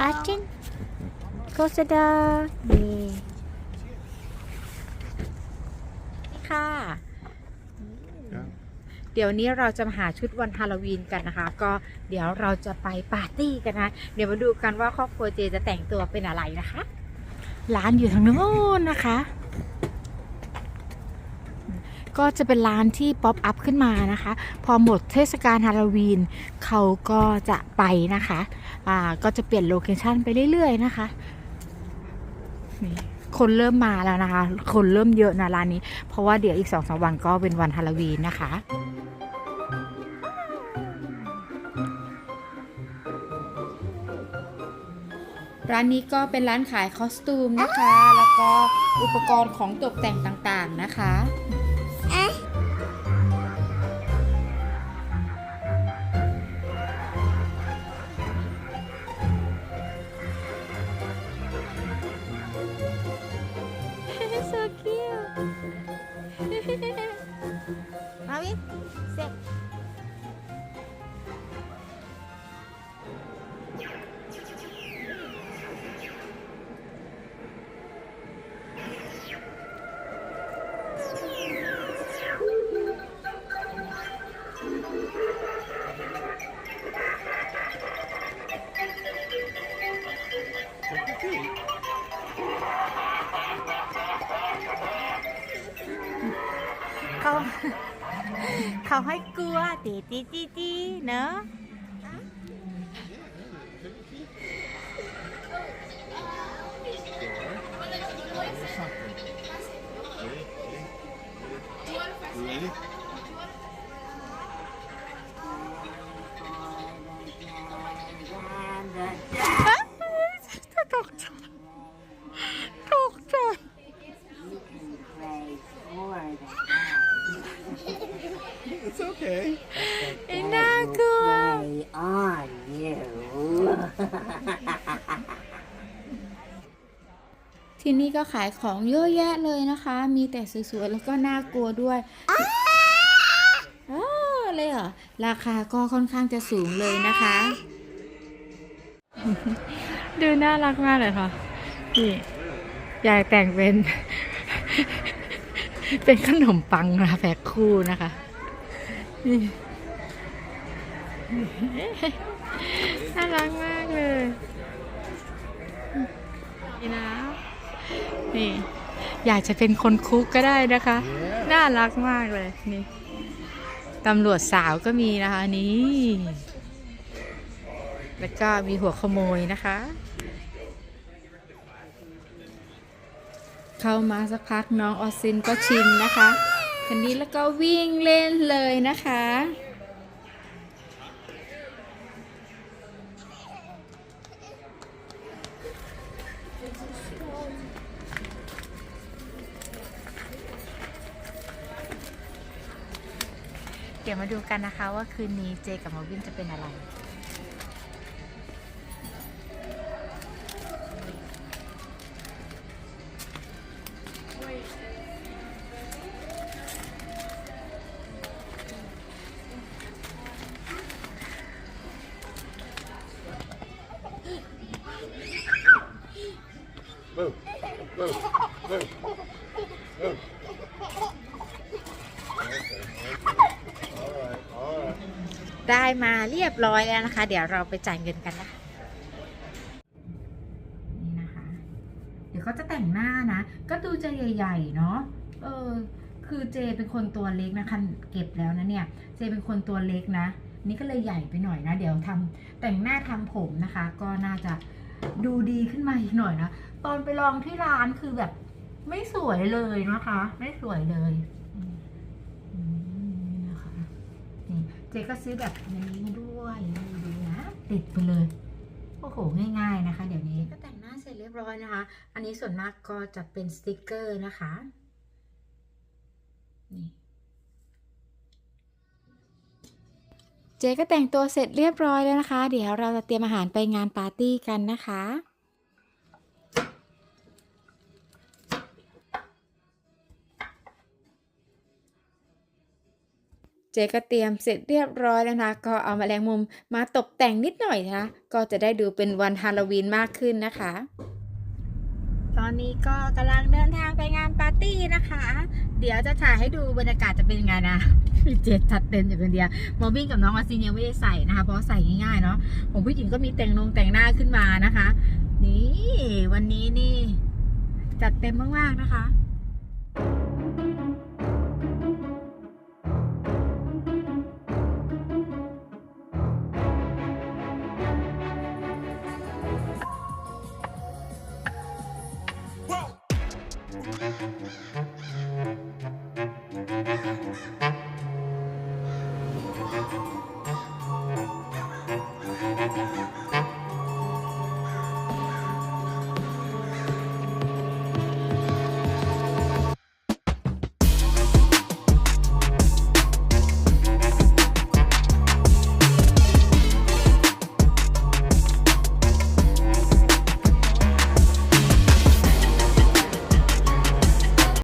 อาจินโคสดานี่ค่ะ เดี๋ยวนี้เราจะมาหาชุดวันฮาโลวีนกันนะคะ ก็เดี๋ยวเราจะไปปาร์ตี้กันนะ เดี๋ยวมาดูกันว่าครอบครัวเจจะแต่งตัวเป็นอะไรนะคะ ร้านอยู่ทางโน้นนะคะ ก็จะเป็นร้านที่ป๊อปอัพขึ้นมานะคะ พอหมดเทศกาลฮาโลวีนเขาก็จะไปนะคะอ่าก็จะเปลี่ยนโลเคชันไปเรื่อยๆนะคะนี่คนเริ่มมาแล้วนะคะ คนเริ่มเยอะนะร้านนี้ เพราะว่าเดี๋ยวอีกสองสามวันก็เป็นวันฮาโลวีนนะคะร้านนี้ก็เป็นร้านขายคอสตูมนะคะ แล้วก็อุปกรณ์ของตกแต่งต่างๆนะคะ Oh. เขาเขาให้ It's okay. ไอ้น่ากลัว on you. ที่นี่ก็ขายของเยอะแยะเลยนะคะ มีแต่สวยๆ แล้วก็น่ากลัวด้วยอ้าวเลยเหรอ ราคาก็ค่อนข้างจะสูงเลยนะคะ ดูน่ารักมากเลยค่ะ นี่ อยากแต่งเป็น เป็นขนมปังนะแพ็คคู่นะคะ นี่น่ารักมากเลยนี่นะนี่ อยากจะเป็นคนคุกก็ได้นะคะ น่ารักมากเลยนี่ตำรวจสาวก็มีนะคะนี่ แล้วก็มีหัวขโมยนะคะ เข้ามาสักพักน้องออสซินก็ชินนะคะ คันนี้แล้วก็วิ่งเล่นเลยนะคะ เดี๋ยวมาดูกันนะคะว่าคืนนี้เจกับมาวินจะเป็นอะไร ได้มาเรียบร้อยแล้วนะคะ เดี๋ยวเราไปจ่ายเงินกันนะคะนี่นะคะ เดี๋ยวเขาจะแต่งหน้านะ ก็ดูจะใหญ่ๆเนาะเออ คือเจเป็นคนตัวเล็กนะคะเก็บแล้วนะเนี่ย เจเป็นคนตัวเล็กนะ นี่ก็เลยใหญ่ไปหน่อยนะ เดี๋ยวทำแต่งหน้าทำผมนะคะ ก็น่าจะ ดูดีขึ้นมาอีกหน่อยนะ ตอนไปลองที่ร้านคือแบบ ไม่สวยเลยนะคะ ไม่สวยเลยนี่นะคะนี่เจก็ซื้อแบบนี้มาด้วยดูนะติดไปเลยโอ้โหง่ายๆนะคะ เดี๋ยวนี้ก็แต่งหน้าเสร็จเรียบร้อยนะคะ อันนี้ส่วนมากก็จะเป็นสติกเกอร์นะคะนี่ เจก็แต่งตัวเสร็จเรียบร้อยแล้วนะคะ เดี๋ยวเราจะเตรียมอาหารไปงานปาร์ตี้กันนะคะ เจก็เตรียมเสร็จเรียบร้อยแล้วนะ ก็เอาแมลงมุมมาตกแต่งนิดหน่อยนะคะก็จะได้ดูเป็นวันฮาโลวีนมากขึ้นนะคะ ตอนนี้ก็กำลังเดินทางไปงานปาร์ตี้นะคะ เดี๋ยวจะถ่ายให้ดูบรรยากาศจะเป็นยังไงนะพี่เจจัดเต็มอยู่คนเดียวโมบินกับน้องอาซินยังไม่ได้ใส่นะคะ เพราะใส่ง่ายๆเนาะผมผู้หญิงก็มีแต่งนงแต่งหน้าขึ้นมานะคะ นี่วันนี้นี่ จัดเต็มมากๆนะคะ